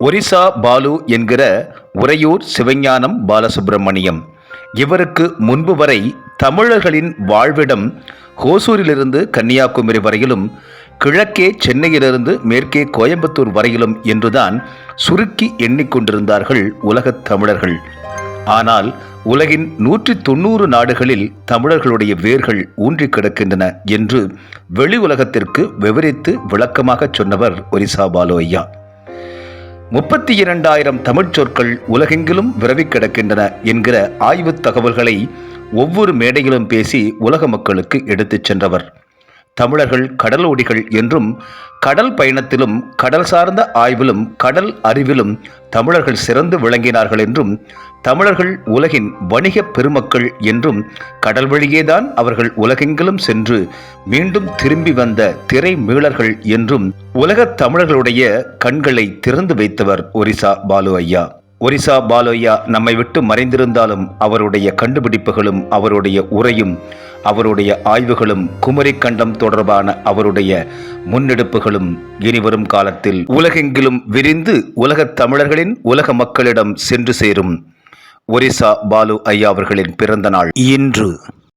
ஒரிசா பாலு என்கிற உறையூர் சிவஞானம் பாலசுப்பிரமணியம் இவருக்கு முன்பு வரை தமிழர்களின் வாழ்விடம் ஹோசூரிலிருந்து கன்னியாகுமரி வரையிலும் கிழக்கே சென்னையிலிருந்து மேற்கே கோயம்புத்தூர் வரையிலும் என்றுதான் சுருக்கி எண்ணிக்கொண்டிருந்தார்கள் உலகத் தமிழர்கள். ஆனால் உலகின் நூற்றி தொண்ணூறு நாடுகளில் தமிழர்களுடைய வேர்கள் ஊன்றி கிடக்கின்றன என்று வெளி உலகத்திற்கு விவரித்து விளக்கமாகச் சொன்னவர் ஒரிசா பாலு ஐயா. முப்பத்தி இரண்டாயிரம் தமிழ்ச் சொற்கள் உலகெங்கிலும் விரவி கிடக்கின்றன என்கிற ஆய்வுத் தகவல்களை ஒவ்வொரு மேடையிலும் பேசி உலக மக்களுக்கு எடுத்துச் சென்றவர். தமிழர்கள் கடலோடிகள் என்றும் கடல் பயணத்திலும் கடல் சார்ந்த ஆய்விலும் கடல் அறிவிலும் தமிழர்கள் சிறந்து விளங்கினார்கள் என்றும் தமிழர்கள் உலகின் வணிகப் பெருமக்கள் என்றும் கடல் வழியேதான் அவர்கள் உலகெங்கிலும் சென்று மீண்டும் திரும்பி வந்த திரை மீளர்கள் என்றும் உலகத் தமிழர்களுடைய கண்களை திறந்து வைத்தவர் ஒரிசா பாலு ஐயா. ஒரிசா பாலு ஐயா நம்மை விட்டு மறைந்திருந்தாலும் அவருடைய கண்டுபிடிப்புகளும் அவருடைய உரையும் அவருடைய ஆய்வுகளும் குமரிக்கண்டம் தொடர்பான அவருடைய முன்னெடுப்புகளும் இனிவரும் காலத்தில் உலகெங்கிலும் விரிந்து உலகத் தமிழர்களின் உலக மக்களிடம் சென்று சேரும். ஒரிசா பாலு ஐயா அவர்களின் பிறந்த நாள் இன்று.